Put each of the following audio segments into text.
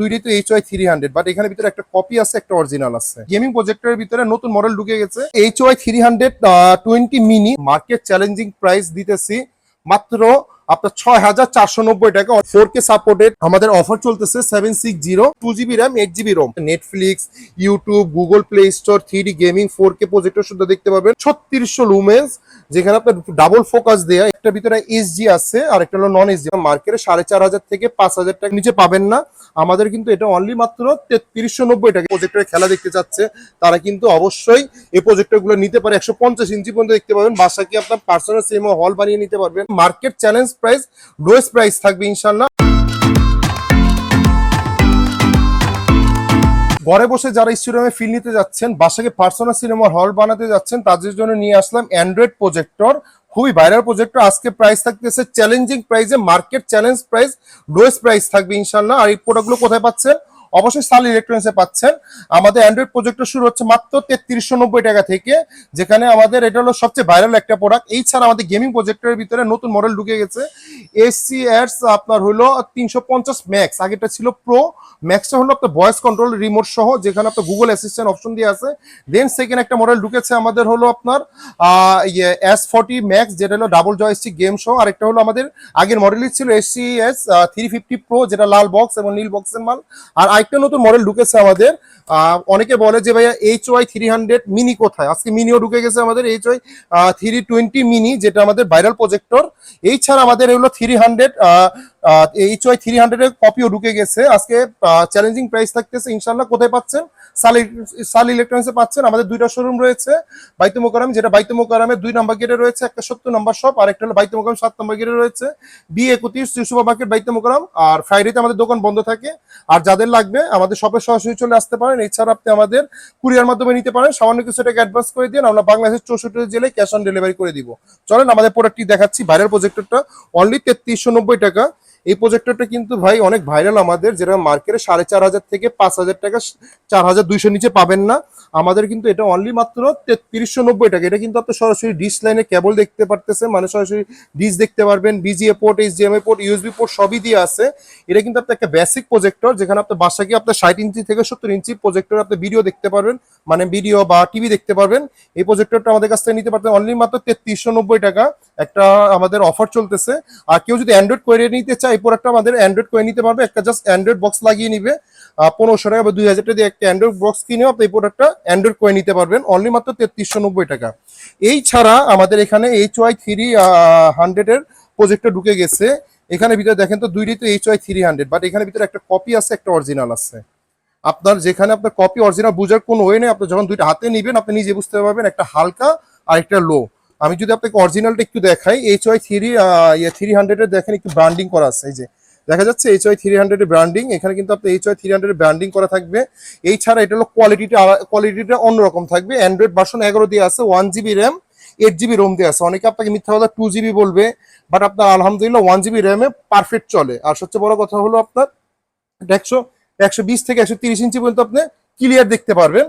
দুইটাই তো H Y three hundred but এখানে ভিতরে একটা কপি আছে, একটা অরিজিনাল আছে। গেমিং প্রজেক্টরের ভিতরে নতুন মডেল ঢুকে গেছে। H Y three hundred twenty mini market challenging price দিতেছি। মাত্র আপনার ছয় হাজার চারশো নব্বই টাকা। ফোর কে সাপোর্টেড আমাদের অফার চলতেছে seven six zero two GB RAM eight GB ROM Netflix YouTube Google Play Store three D gaming four K projector শুদ্ধ দেখতে পাবেন। ছত্রিশশো লুমেন্স যেখানে আপনার ডাবল ফোকাস দেয়া একটা ভিতরে এসজি আছে, আর একটা হলো নন এসজি মার্কেটে সাড়ে চার হাজার থেকে পাঁচ হাজার টাকা নিচে পাবেন না। আমাদের কিন্তু এটা অনলি মাত্র তেত্রিশশো নব্বই টাকা। প্রজেক্টরে খেলা দেখতে চাচ্ছে, তারা কিন্তু অবশ্যই এই প্রজেক্টরগুলো নিতে পারে। একশো পঞ্চাশ ইঞ্চি পর্যন্ত দেখতে পাবেন। বাসা কি আপনার পার্সোনাল সিনেমা হল বানিয়ে নিতে পারবেন। Market challenge price lowest price থাকবে ইনশাল্লাহ ঘরে বসে যারা স্টেডিয়ামে ফিল নিতে যাচ্ছেন, বাসাকে পার্সোনাল সিনেমা হল বানাতে যাচ্ছেন, তাদের জন্য নিয়ে আসলাম অ্যান্ড্রয়েড প্রজেক্টর খুবই ভাইরাল প্রজেক্টর আজকে প্রাইস থাকতেছে চ্যালেঞ্জিং প্রাইসে market challenge price lowest price থাকবে ইনশাল্লাহ। আর এই প্রোডাক্টগুলো কোথায় পাচ্ছেন? অবশ্যই সাল ইলেকট্রনিক্সে পাচ্ছেন। আমাদের অ্যান্ড্রয়েড প্রজেক্টর শুরু হচ্ছে মাত্র তেত্রিশশো নব্বই টাকা থেকে, যেখানে আমাদের এটা হলো সবচেয়ে ভাইরাল একটা প্রোডাক্ট এই ছাড়া আমাদের গেমিং প্রজেক্টরের ভিতরে নতুন মডেল ঢুকে গেছে। এসি এস আপনার হলো তিনশো পঞ্চাশ ম্যাক্স আগেটা ছিল প্রো ম্যাক্সটা হলো আপনার ভয়েস কন্ট্রোল রিমোট সহ, যেখানে আপনার গুগল অ্যাসিস্ট্যান্ট অপশন দিয়ে আছে। দেন সেকেন্ড একটা মডেল ঢুকেছে আমাদের হলো আপনার ইয়ে এস ফর্টি ম্যাক্স যেটা হলো ডাবল জয়স্টিক গেম সহ। আরেকটা হলো আমাদের আগের মডেলই ছিল AC S three fifty pro যেটা লাল বক্স এবং নীল বক্সের মাল। আর আরেকটা নতুন মডেল ঢুকেছে আমাদের। অনেকে বলে যে ভাইয়া H Y three hundred mini কোথায়? আজকে মিনিও ঢুকে গেছে আমাদের H Y three twenty mini যেটা আমাদের ভাইরাল প্রজেক্টর এই ছাড়া আমাদের এগুলো three hundred H Y three হান্ড্রেডের কপিও ঢুকে গেছে। আজকে চ্যালেঞ্জিং প্রাইস থাকতেছে ইনশাল্লাহ কোথায় পাচ্ছেন? সাল ইলেকট্রনিক্সে পাচ্ছেন। আমাদের দুইটা শোরুম রয়েছে। বাইতু মোকারাম যেটা বাইতু মোকারামের দুই নম্বর গেটে রয়েছে, একটা সত্তর নম্বর শপ আর একটা হলো বাইতু মোকারাম সাত নম্বর গেটে রয়েছে। বি একত্রিশ সুপার মার্কেট বাইতু মোকারাম আর ফ্রাইডেতে আমাদের দোকান বন্ধ থাকে। আর যাদের লাগবে, আমাদের শপে সরাসরি চলে আসতে পারেন। এছাড়া আপনি আমাদের কুরিয়ার মাধ্যমে নিতে পারেন। সামান্য কিছু টাকা অ্যাডভান্স করে দিন আমরা বাংলাদেশের চৌষট্টি জেলায় ক্যাশ অন ডেলিভারি করে দিব। চলেন, আমাদের প্রোডাক্টটি দেখাচ্ছি। ভাইরাল প্রজেক্টরটা অনলি তেত্রিশশো নব্বই টাকা। এই প্রজেক্টরটা কিন্তু ভাই অনেক ভাইরাল আমাদের, যেটা মার্কেটে সাড়ে চার হাজার থেকে পাঁচ হাজার টাকা, চার হাজার দুইশো নিচে পাবেন না। আমাদের কিন্তু এটা অনলি মাত্র তেত্রিশশো নব্বই টাকা। এটা কিন্তু আপনি সরাসরি ডিশ লাইনে কেবল দেখতে পারতেছেন মানে সরাসরি ডিশ দেখতে পারবেন VGA port HDMI port USB port সবই দিয়ে আছে। এটা কিন্তু আপনার একটা বেসিক প্রজেক্টর যেখানে আপনার বাসা গিয়ে আপনার ষাট ইঞ্চি থেকে সত্তর ইঞ্চি প্রজেক্টর আপনি ভিডিও দেখতে পারবেন মানে ভিডিও বা টিভি দেখতে পারবেন। এই প্রজেক্টরটা আমাদের কাছ থেকে নিতে পারতেন অনলি মাত্র তেত্রিশশো নব্বই টাকা। একটা আমাদের অফার চলতেছে। আর কেউ যদি অ্যান্ড্রয়েড করে নিতে চায়, এই প্রোডাক্টটা আমাদের অ্যান্ড্রয়েড করে নিতে পারবে। একটা জাস্ট অ্যান্ড্রয়েড বক্স লাগিয়ে নিবে। পনেরোশো টাকা বা দুই হাজার টাকা দিয়ে একটা অ্যান্ড্রয়েড বক্স কিনেও আপনি এই প্রোডাক্টটা অ্যান্ড্রয়েড করে নিতে পারবেন। অনলি মাত্র তেত্রিশশো নব্বই টাকা। এই ছাড়া আমাদের এখানে এইচ ওয়াই থ্রি হান্ড্রেডের প্রজেক্টটা ঢুকে গেছে। এখানে ভিতরে দেখেন তো দুইটাই তো H Y three hundred but এখানে ভিতরে একটা কপি আছে, একটা অরিজিনাল আছে। আপনার যেখানে আপনার কপি অরিজিনাল বোঝার কোনো ওয়ে নেই। আপনি যখন দুইটা হাতে নিবেন, আপনি নিজে বুঝতে পারবেন, একটা হালকা আর একটা লো আমি যদি আপনাকে অরিজিনালটা একটু দেখাই এইচ ওয়াই থ্রি থ্রি হান্ড্রেডের দেখেন একটু ব্র্যান্ডিং করা আছে, এই যে। দেখা যাচ্ছে এইচ ওয়াই থ্রি হান্ড্রেডের ব্র্যান্ডিং এখানে কিন্তু আপনি এইচ ওয়াই থ্রি হান্ড্রেডের ব্র্যান্ডিং করা থাকবে। এই ছাড়া এটা হলো কোয়ালিটিটা কোয়ালিটিটা অন্যরকম থাকবে। অ্যান্ড্রয়েড ভার্সন এগারো দিয়ে আছে one GB RAM eight GB ROM দিয়ে আছে। অনেকে আপনাকে মিথ্যা কথা টু জিবি বলবে বাট আপনার আলহামদুলিল্লাহ ওয়ান জিবি র্যামে পারফেক্ট চলে। আর সবচেয়ে বড় কথা হলো আপনার একশো একশো বিশ থেকে একশো তিরিশ ইঞ্চি পর্যন্ত আপনি ক্লিয়ার দেখতে পারবেন।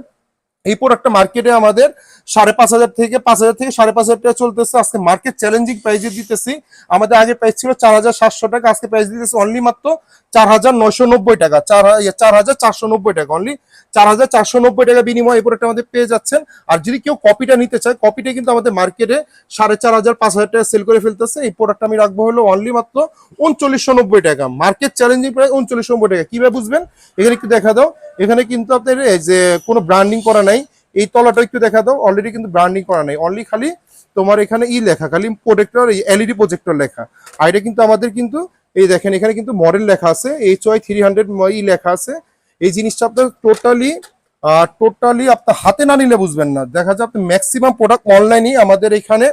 এই প্রোডাক্টটা মার্কেটে আমাদের সাড়ে পাঁচ হাজার থেকে পাঁচ হাজার থেকে সাড়ে পাঁচ হাজার টাকা চলতেছে। আজকে মার্কেট চ্যালেঞ্জিং প্রাইজে দিতেছি। আমাদের আগে প্রাইস ছিল চার হাজার সাতশো টাকা, আজকে প্রাইস দিতেছে অনলি মাত্র চার হাজার নয়শো নব্বই টাকা চার ইয়ে, চার হাজার চারশো নব্বই টাকা অনলি চার হাজার চারশো নব্বই টাকা বিনিময়ে এই প্রোডাক্টটা আমাদের পেয়ে যাচ্ছেন। আর যদি কেউ কপিটা নিতে চায় কপিটা কিন্তু আমাদের মার্কেটে সাড়ে চার হাজার পাঁচ হাজার টাকা সেল করে ফেলতেছে। এই আমি রাখব হলো অনলি মাত্র উনচল্লিশশো নব্বই টাকা। মার্কেট চ্যালেঞ্জিং উনচল্লিশশো নব্বই টাকা। কীভাবে বুঝবেন? এখানে একটু দেখা দাও। এখানে কিন্তু আপনার যে কোনো ব্র্যান্ডিং করা নাই। এই তলাটা একটু দেখা দাও। অলরেডি কিন্তু ব্র্যান্ডিং করা নাই। অনলি খালি তোমার এখানে ই লেখা খালি প্রোজেক্টর এলইডি প্রজেক্টর লেখা। আর এটা কিন্তু আমাদের কিন্তু এই দেখেন, এখানে কিন্তু মডেল লেখা আছে। এইচ ওয়াই থ্রি হান্ড্রেড ই লেখা আছে। এই জিনিসটা আপনার টোটালি টোটালি আপনার হাতে না নিলে বুঝবেন না। দেখা যায় আপনি ম্যাক্সিমাম প্রোডাক্ট অনলাইনই আমাদের এখানে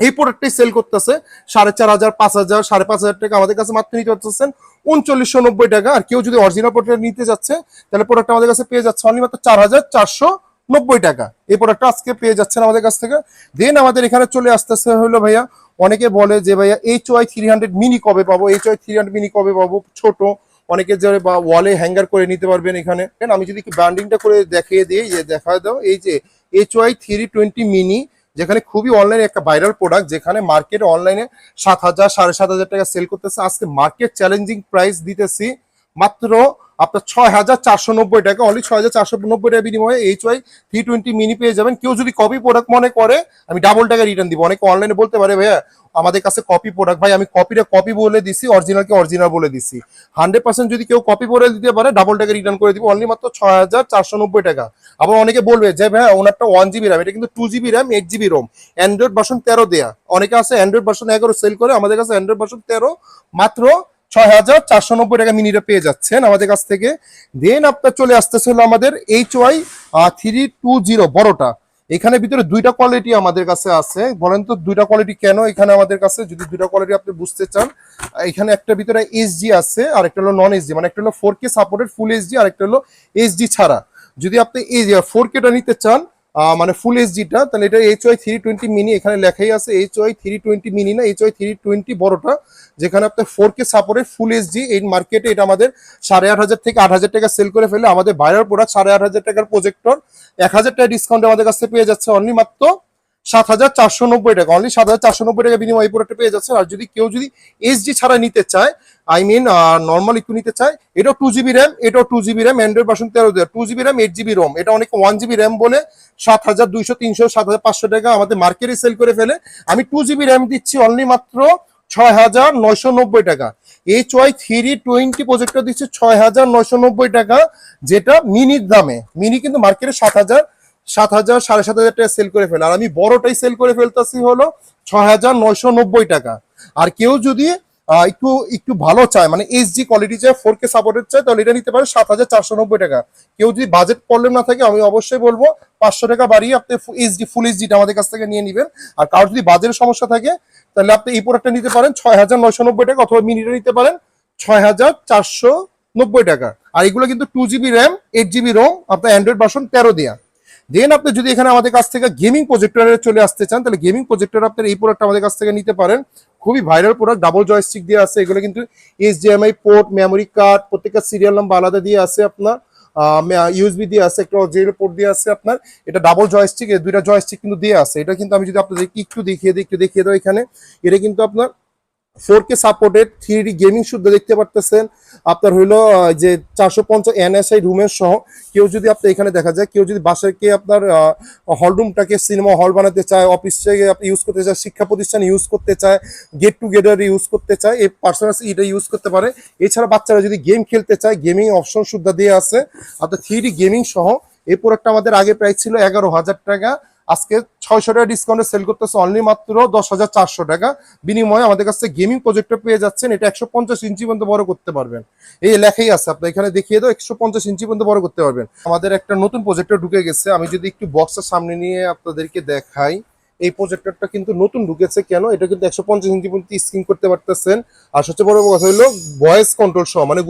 এই প্রোডাক্টটাই সেল করতেছে। সাড়ে চার হাজার, পাঁচ হাজার, সাড়ে পাঁচ হাজার টাকা আমাদের কাছে মাত্র নিতে পারতেছেন। উনচল্লিশশো নব্বই টাকা। আর কেউ যদি অরিজিনাল প্রোডাক্ট নিতে যাচ্ছে, তাহলে প্রোডাক্ট আমাদের কাছে পেয়ে যাচ্ছে অনলি মাত্র চার হাজার চারশো নব্বই টাকা। এই প্রোডাক্টটা আজকে পেয়ে যাচ্ছেন আমাদের কাছ থেকে। দেন আমাদের এখানে চলে আসতেছে হলো ভাইয়া অনেকে বলে যে ভাইয়া H Y three hundred mini কবে পাবো? H Y three hundred mini কবে পাবো? ছোট। অনেকে যে বা ওয়ালে হ্যাঙ্গার করে নিতে পারবেন এখানে। আমি যদি ব্র্যান্ডিংটা করে দেখিয়ে দিই, যে দেখা দাও, এই যে H Y three twenty mini যেখানে খুবই অনলাইনে একটা ভাইরাল প্রোডাক্ট যেখানে মার্কেট অনলাইনে সাত হাজার, সাড়ে সাত হাজার টাকা সেল করতেছে। আজকে মার্কেট চ্যালেঞ্জিং প্রাইস দিতেছি। মাত্র আপনার ছয় হাজার চারশো নব্বই টাকা অনলি ছয় হাজার চারশো নব্বই টাকা বিনিময়ে H Y three twenty mini পেয়ে যাবেন। কেউ যদি কপি প্রোডাক্ট মনে করে, আমি ডাবল টাকা রিটার্ন দিব। অনেকে অনলাইনে বলতে পারে, ভাইয়া, আমাদের কাছে কপি প্রোডাক্ট ভাই, আমি কপিটা কপি বলে দিছি অরিজিনালকে অরিজিনাল বলে দিছি। হান্ড্রেড পার্সেন্ট যদি কেউ কপি বলে দিতে পারে ডাবল টাকা রিটার্ন করে দিব অনলি মাত্র ছয় হাজার চারশো নব্বই টাকা। আবার অনেকে বলবে, যে ভাই ওনারটা ওয়ান জিবি র্যাম এটা কিন্তু two GB RAM eight GB ROM Android version তেরো দেয়া। অনেকে আছে অ্যান্ড্রয়েড ভার্সন এগারো সেল করে, আমাদের কাছে অ্যান্ড্রয়েড ভার্সন তেরো মাত্র ছয় হাজার চারশো নব্বই টাকা মিনিটে পেয়ে যাচ্ছেন আমাদের কাছ থেকে। দেন আপনার চলে আসতেছে হলো আমাদের H Y three two zero বড়টা। এখানে ভিতরে দুইটা কোয়ালিটি আমাদের কাছে আছে। বলেন তো দুইটা কোয়ালিটি কেন এখানে আমাদের কাছে? যদি দুইটা কোয়ালিটি আপনি বুঝতে চান এখানে একটা ভিতরে এইচডি আছে আর একটা হলো নন এইচডি মানে একটা হলো four K supported full HD আর একটা হলো এইচডি ছাড়া। যদি আপনি এই ফোর কেটা নিতে চান মানে ফুল এইচডিটা তাহলে এটা H Y three twenty mini এখানে লেখাই আছে H Y three twenty mini না এইচ ওয়াই থ্রি টোয়েন্টি বড়টা, যেখানে আপনার four K supported full HD এই মার্কেটে এটা আমাদের সাড়ে আট হাজার থেকে আট হাজার টাকা সেল করে ফেলে, আমাদের বাইরের প্রোডাক্ট সাড়ে আট হাজার টাকার প্রজেক্টর এক হাজার টাকা ডিসকাউন্ট আমাদের কাছে পেয়ে যাচ্ছে অনলি মাত্র সাত হাজার চারশো নব্বই টাকা অনলি সাত হাজার চারশো নব্বই টাকা বিনিময় এই প্রোডাক্টটা পেয়ে যাচ্ছে। আর যদি কেউ যদি এইচডি ছাড়া নিতে চায় আই মিন নর্মাল একটু নিতে চাই। এটাও টু জিবি র্যাম এটাও two GB RAM Android version তেরো দেওয়া two GB RAM eight GB ROM এটা অনেকে ওয়ান জিবি র্যাম বলে, সাত হাজার দুইশো, তিনশো, সাত হাজার পাঁচশো টাকা আমাদের মার্কেটে সেল করে ফেলে। আমি টু জিবি র্যাম দিচ্ছি অনলি মাত্র ছয় হাজার নয়শো নব্বই টাকা। H Y three twenty projector দিচ্ছে ছয় হাজার নয়শো নব্বই টাকা, যেটা মিনির দামে। মিনি কিন্তু মার্কেটে সাত হাজার সাত হাজার, সাড়ে সাত হাজার টাকা সেল করে ফেলে। আর আমি বড়টাই সেল করে ফেলতেছি হলো ছয় হাজার নয়শো নব্বই টাকা। আর কেউ যদি একটু একটু ভালো চায়। মানে এইচডি কোয়ালিটি চায় ফোর কে সাপোর্টেড চায়, তাহলে এটা নিতে পারে সাত হাজার চারশো নব্বই টাকা। কেউ যদি বাজেট প্রবলেম না থাকে, আমি অবশ্যই বলব, পাঁচশো টাকা বাড়িয়ে আপনি এইচডি ফুল এইচডিটা আমাদের কাছ থেকে নিয়ে নেবেন। আর কারোর যদি বাজেটের সমস্যা থাকে, তাহলে আপনি এই প্রোডাক্টটা নিতে পারেন ছয় হাজার নয়শো নব্বই টাকা অথবা মিনিটে নিতে পারেন ছয় হাজার চারশো নব্বই টাকা। আর এগুলো কিন্তু two GB RAM eight GB ROM আপনার অ্যান্ড্রয়েড ভার্সন তেরো দেয়া। দেন আপনি যদি এখানে আমাদের কাছ থেকে গেমিং প্রজেক্টরে চলে আসতে চান, তাহলে গেমিং প্রজেক্টর আপনার এই প্রোডাক্ট আমাদের কাছ থেকে নিতে পারেন খুবই ভাইরাল প্রোডাক্ট ডাবল জয়স্টিক দিয়ে আছে, এগুলো কিন্তু এইচডিএমআই পোর্ট মেমোরি কার্ড প্রত্যেকটা সিরিয়াল নাম্বার আলাদা দিয়ে আছে আপনার ইউএসবি দিয়ে আছে, একটা জেল পোর্ট দিয়ে আছে আপনার, এটা ডাবল জয়স্টিক দুইটা জয়স্টিক কিন্তু দিয়ে আছে, এটা কিন্তু আমি যদি আপনাদের একটু দেখিয়ে দিই, একটু দেখিয়ে দেবো এখানে, এটা কিন্তু আপনার four K supported three gaming শুদ্ধ দেখতে পারতেছেন। আপনার হইল যে চারশো পঞ্চাশ এনএসআই রুমের সহ, কেউ যদি আপনি এখানে দেখা যায়, কেউ যদি বাসাকে আপনার হল রুমটাকে সিনেমা হল বানাতে চায় অফিস থেকে আপনি ইউজ করতে চায়, শিক্ষা প্রতিষ্ঠান ইউজ করতে চায় গেট টুগেদার ইউজ করতে চায়, এই পার্সোনাল এটা ইউজ করতে পারে। এছাড়া বাচ্চারা যদি গেম খেলতে চায় গেমিং অপশন শুদ্ধ দিয়ে আছে। আপনার থ্রি গেমিং সহ, এই প্রোডাক্টটা আমাদের আগে প্রাইস ছিল এগারো হাজার টাকা। আজকে ছয়শো টাকা ডিসকাউন্টে সেল করতেছে অনলি মাত্র দশ হাজার চারশো টাকা। বিনিময়ে আমাদের কাছে গেমিং প্রজেক্টর পেয়ে যাচ্ছেন, এটা একশো পঞ্চাশ ইঞ্চি পর্যন্ত বড় করতে পারবেন। এই লেখাই আছে, আপনার এখানে দেখিয়ে দাও, একশো পঞ্চাশ ইঞ্চি পর্যন্ত বড় করতে পারবেন। আমাদের একটা নতুন প্রজেক্টর ঢুকে গেছে, আমি যদি একটু বক্সের সামনে নিয়ে আপনাদেরকে দেখাই, এই প্রজেক্টরটা কিন্তু নতুন ঢুকেছে কেন? এটা কিন্তু একশো পঞ্চাশ ইঞ্চি পর্যন্ত স্ক্রিন করতে পারতেছেন। আর সবচেয়ে বড় কথা হলো ভয়েস কন্ট্রোল সহ মানে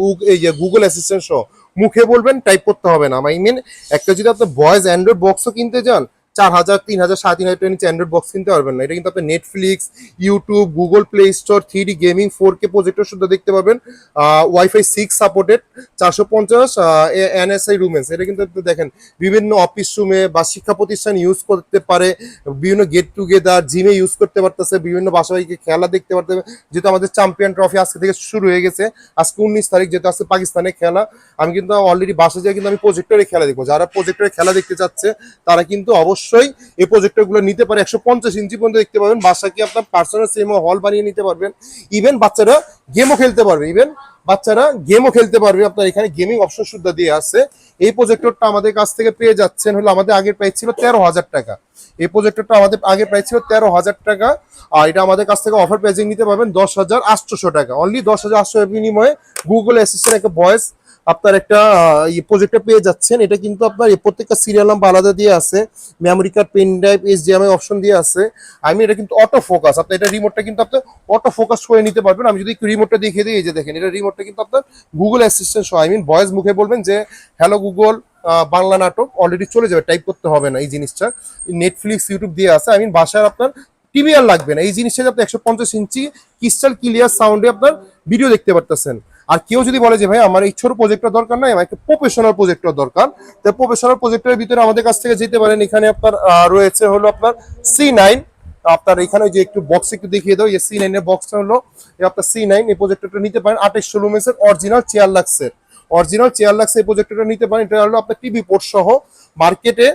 গুগল অ্যাসিস্ট্যান্ট সহ, মুখে বলবেন টাইপ করতে হবে না। আই মিন একটা যদি আপনি ভয়েস অ্যান্ড্রয়েড বক্সও কিনতে যান চার হাজার তিন হাজার সাড়ে তিন হাজার নিচে অ্যান্ড্রয়েড বক্স কিনতে পারবেন না। এটা কিন্তু আপনি Netflix YouTube Google Play Store three gaming four K projector শুদ্ধ দেখতে পাবেন ওয়াইফাই সিক্স সাপোর্টেড চারশো পঞ্চাশ এনএসআই রুমেন্স এটা কিন্তু দেখেন, বিভিন্ন অফিস রুমে বা শিক্ষা প্রতিষ্ঠান ইউজ করতে পারে, বিভিন্ন গেট টুগেদার জিমে ইউজ করতে পারতেছে, বিভিন্ন গিয়ে খেলা দেখতে পারতে যেহেতু আমাদের চ্যাম্পিয়ন ট্রফি আজকে থেকে শুরু হয়ে গেছে, আজকে উনিশ তারিখ যেহেতু আজকে পাকিস্তানে খেলা, আমি কিন্তু অলরেডি বাসায় যাই কিন্তু আমি প্রজেক্টরে খেলা দেখব। যারা প্রজেক্টরে খেলা দেখতে চাচ্ছে, তারা কিন্তু অবশ্যই এই প্রজেক্টরগুলো নিতে পারে। একশো পঞ্চাশ ইঞ্চি পর্যন্ত দেখতে পাবেন। বাসা কি আপনার পার্সোনাল সিনেমা হল বানিয়ে নিতে পারবেন। ইভেন বাচ্চারা গেমও খেলতে পারবে। ইভেন বাচ্চারা গেমও খেলতে পারবে। আপনার এখানে গেমিং অপশন শুদ্ধ দিয়ে আছে। এই প্রজেক্টরটা আমাদের কাছ থেকে পেয়ে যাচ্ছেন হলো আমাদের আগের প্রাইস ছিল তেরো হাজার টাকা। এই প্রজেক্টরটা আমাদের আগের প্রাইস ছিল তেরো হাজার টাকা। আর এটা আমাদের কাছ থেকে অফার প্রাইজিং নিতে পারবেন দশ হাজার আটশোশো টাকা। অনলি দশ হাজার আটশো বিনিময়ে গুগল অ্যাসিস্ট্যান্ট একটা ভয়েস আপনার একটা প্রজেক্টর পেয়ে যাচ্ছেন। এটা কিন্তু আপনার প্রত্যেকটা সিরিয়াল নাম্বার আলাদা দিয়ে আছে। Memory card pen drive HDMI option দিয়ে আছে। আমি এটা কিন্তু অটো ফোকাস আপনি এটা রিমোটটা কিন্তু আপনি অটো ফোকাস করে নিতে পারবেন। আমি যদি রিমোটটা দেখিয়ে দিই, এই যে দেখেন, এটা রিমোটটা কিন্তু আপনার গুগল অ্যাসিস্ট্যান্ট সহ আই মিন ভয়েস মুখে বলবেন যে হ্যালো গুগল বাংলা নাটক অলরেডি চলে যাবে টাইপ করতে হবে না। এই জিনিসটা নেটফ্লিক্স ইউটিউব দিয়ে আছে। আই মিন বাসার আপনার টিভি আর লাগবে না। এই জিনিসটা আপনি একশো পঞ্চাশ ইঞ্চি ক্রিস্টাল ক্লিয়ার সাউন্ডে আপনার ভিডিও দেখতে পারতেছেন। আর কেউ যদি বলে যে, ভাই, আমার এই ছোট প্রজেক্টর দরকার নাই, আমার একটা প্রফেশনাল প্রজেক্টর দরকার। তো প্রফেশনাল প্রজেক্টরের ভিতরে আমাদের কাছ থেকে যেতে পারেন। এখানে আপনার রয়েছে হলো আপনার সি নাইন আপনার এখানে যে একটু বক্স একটু দেখিয়ে দাও। এই সি নাইনের বক্সটা হলো আপনার সি নাইন এই প্রজেক্টরটা নিতে পারেন। আঠাইশশো লুমেন্সের অরিজিনাল চেয়ার লাক্সের অরিজিনাল চেয়ার লাক্স এই প্রজেক্টরটা নিতে পারেন। এটা হলো আপনার টিভি পোর্ট সহ। মার্কেটে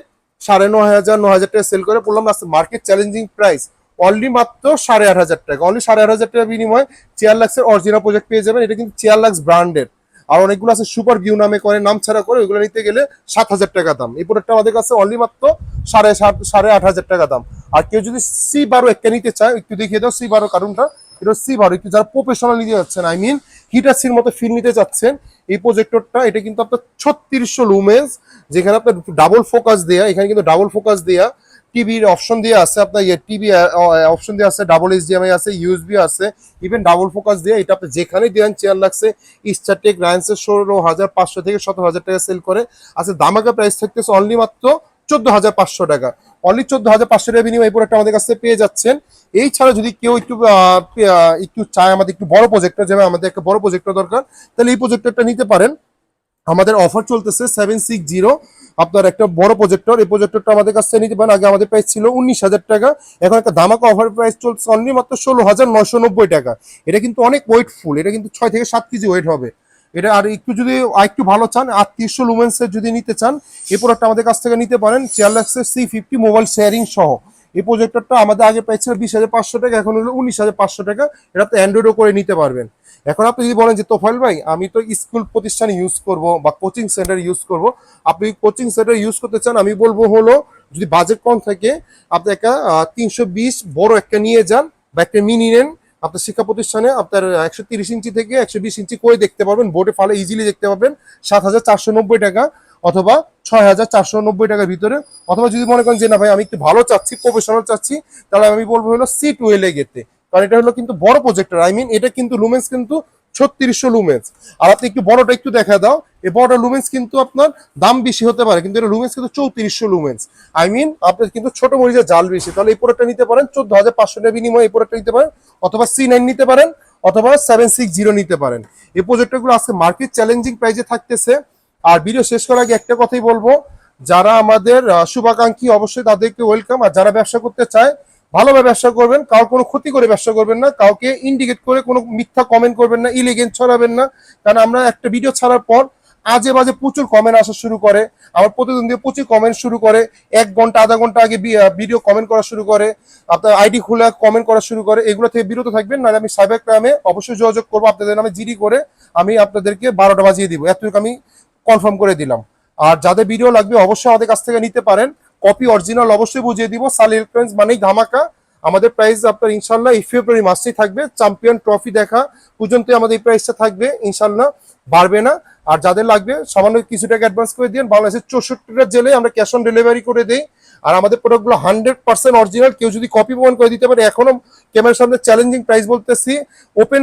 সাড়ে ন হাজার ন হাজার টাকা সেল করে। বললাম না মার্কেট চ্যালেঞ্জিং প্রাইস অনলি মাত্র সাড়ে আট হাজার টাকা। অনলি সাড়ে আট হাজার টাকার বিনিময়ে চেয়ার লাক্সের অরিজিনাল প্রজেক্ট পেয়ে যাবেন। এটা কিন্তু চেয়ার লাক্স ব্র্যান্ডের আর অনেকগুলো আছে সুপার ভিউ নামে করে, নাম ছাড়া করে, ওইগুলো নিতে গেলে সাত হাজার টাকা দাম। এই প্রোডাক্টটা আমাদের কাছে অনলি মাত্র সাড়ে সাত, সাড়ে আট হাজার টাকা দাম। আর কেউ যদি সি বারো একটা নিতে চায়, একটু দেখিয়ে দাও সি বারো কারণটা। এটা সি বারো। একটু যারা প্রফেশনাল নিতে যাচ্ছেন আই মিন হিটার সির মতো ফিল নিতে চাচ্ছেন, এই প্রজেক্টরটা এটা কিন্তু আপনার ছত্রিশশো লুমেন্স যেখানে আপনার ডাবল ফোকাস দেয়া, এখানে কিন্তু ডাবল ফোকাস দেয়া টিভির অপশন দিয়ে আছে আপনার ইয়ে টিভি অপশন দিয়ে আছে ডাবল এইচডিএমআই আছে ইউএসবি আছে ইভেন ডাবল ফোকাস দিয়ে এটা আপনি যেখানে দেন চেয়ার লাগছে ইস্টারটেক রায়ান্সের ষোলো হাজার পাঁচশো থেকে সতেরো হাজার টাকা সেল করে। আচ্ছা দামাকা প্রাইস থাকতেছে অনলি মাত্র চোদ্দ হাজার পাঁচশো টাকা। অনলি চোদ্দ হাজার পাঁচশো টাকা বিনিময় প্রোডাক্ট আমাদের কাছে পেয়ে যাচ্ছেন। এই ছাড়া যদি কেউ একটু একটু চায় আমাদের একটু বড় প্রজেক্টর যেমন আমাদের একটা বড় প্রজেক্টর দরকার, তাহলে এই প্রজেক্টরটা নিতে পারেন। আমাদের অফার চলতেছে সেভেন সিক্স জিরো আপনার একটা বড় প্রজেক্টর এই প্রজেক্টরটা আমাদের কাছে নিতে পারেন। আগে আমাদের প্রাইস ছিল উনিশ হাজার টাকা, এখন একটা দামাকা অফার প্রাইস চলছে অনলি মাত্র ষোলো হাজার নয়শো নব্বই টাকা। এটা কিন্তু অনেক ওয়েটফুল এটা কিন্তু ছয় থেকে সাত কেজি ওয়েট হবে। এটা আর একটু যদি আরেকটু ভালো চান আর আটত্রিশশো লুমেন্সের যদি নিতে চান, এই প্রোডাক্টটা আমাদের কাছ থেকে নিতে পারেন। চেয়ারলাক্সের সি ফিফটি মোবাইল শেয়ারিং সহ। এই প্রজেক্টরটা আমাদের আগে পাইছিল বিশ হাজার পাঁচশো টাকা, এখন হলো উনিশ হাজার পাঁচশো টাকা। এটা আপনি অ্যান্ড্রয়েডও করে নিতে পারবেন। এখন আপনি যদি বলেন যে তোফাইল ভাই, আমি তো স্কুল প্রতিষ্ঠানে ইউজ করব বা কোচিং সেন্টার ইউজ করব। আপনি কোচিং সেন্টার ইউজ করতে চান, আমি বলব হলো, যদি বাজেট কম থাকে, আপনি একটা তিনশো বিশ বড় একটা নিয়ে যান বা একটা মিনি নেন। আপনার শিক্ষা প্রতিষ্ঠানে আপনার একশো তিরিশ ইঞ্চি থেকে একশো বিশ ইঞ্চি করে দেখতে পারবেন। বোর্ডে ফালে ইজিলি দেখতে পাবেন সাত হাজার চারশো নব্বই টাকা। অথবা ছয় হাজার চারশো নব্বই টাকার ভিতরে। অথবা যদি মনে করেন যে, না ভাই, আমি একটু ভালো চাচ্ছি প্রফেশনাল চাচ্ছি, তাহলে আমি বলব হলো সি টুয়েলভে গেতে কারণ এটা হলো কিন্তু বড় প্রজেক্টর আই মিন এটা কিন্তু লুমেন্স কিন্তু ছত্রিশশো লুমেন্স আর আপনি একটু বড়টা একটু দেখা দাও। এই বড়টা লুমেন্স কিন্তু আপনার দাম বেশি হতে পারে, কিন্তু এটা লুমেন্স কিন্তু চৌত্রিশশো লুমেন্স আই মিন আপনার কিন্তু ছোট মরিচের জাল বেশি, তাহলে এই প্রোডাক্টটা নিতে পারেন চোদ্দ হাজার পাঁচশো টাকা বিনিময়ে এই প্রোডাক্টটা নিতে পারেন, অথবা সি নাইন নিতে পারেন, অথবা সেভেন সিক্স জিরো নিতে পারেন। এই প্রজেক্টরগুলো আজকে মার্কেট চ্যালেঞ্জিং প্রাইজে থাকতেছে। আর ভিডিও শেষ করার আগে একটা কথাই বলব, যারা আমাদের শুভাকাঙ্ক্ষী অবশ্যই তাদেরকে ওয়েলকাম আর যারা ব্যবসা করতে চায়, ভালোভাবে ব্যবসা করবেন কারোর কোনো ক্ষতি করে ব্যবসা করবেন না, কাউকে ইন্ডিকেট করে কোনো মিথ্যা কমেন্ট করবেন না ইলিগেন্ট ছড়াবেন না, কারণ আমরা একটা ভিডিও ছাড়ার পর আজে বাজে প্রচুর কমেন্ট আসা শুরু করে আমার প্রতিদিন দিয়ে প্রচুর কমেন্ট শুরু করে, এক ঘণ্টা, আধা ঘণ্টা আগে ভিডিও কমেন্ট করা শুরু করে, আপনার আইডি খুলে কমেন্ট করা শুরু করে, এগুলো থেকে বিরত থাকবেন, নাহলে আমি সাইবার ক্রাইমে অবশ্যই যোগাযোগ করব, আপনাদের নামে জিডি করে আমি আপনাদেরকে বারোটা বাজিয়ে দিব। এতটুকু আমি কনফার্ম করে দিলাম। আর যাদের ভিডিও লাগবে অবশ্যই আমাদের কাছ থেকে নিতে পারেন। কপি অরিজিনাল অবশ্যই বুঝিয়ে দিব। সাল ইলেকট্রনিক্স মানেই ধামাকা। আমাদের প্রাইস আপনার ইনশাল্লাহ এই ফেব্রুয়ারি মাসেই থাকবে। চ্যাম্পিয়ন ট্রফি দেখা। পর্যন্তই আমাদের এই প্রাইসটা থাকবে, ইনশাল্লাহ। বাড়বে না। আর যাদের লাগবে, সামান্য কিছু টাকা অ্যাডভান্স করে দিন বাংলাদেশের চৌষট্টিটা জেলে আমরা ক্যাশ অন ডেলিভারি করে দেই। আর আমাদের প্রোডাক্টগুলো হান্ড্রেড পার্সেন্ট অরিজিনাল কেউ যদি কপি প্রমাণ করে দিতে পারে, এখনও ক্যামেরার সামনে চ্যালেঞ্জিং প্রাইস বলতেছি। ওপেন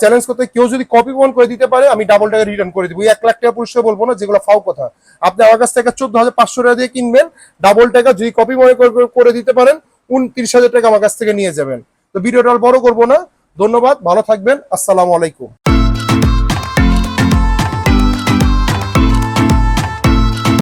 চ্যালেঞ্জ করতে কেউ যদি কপি প্রমাণ করে দিতে পারে, আমি ডাবল টাকা রিটার্ন করে দিব। এক লাখ টাকা পুরস্কার বলব না, যেগুলো ফাও কথা। আপনি আমার কাছ থেকে চোদ্দ হাজার পাঁচশো টাকা দিয়ে কিনবেন ডাবল টাকা যদি কপি মনে করে দিতে পারেন, উনত্রিশ হাজার টাকা আমার কাছ থেকে নিয়ে যাবেন। তো ভিডিওটা বড় করব না। ধন্যবাদ, ভালো থাকবেন, আসসালামু আলাইকুম।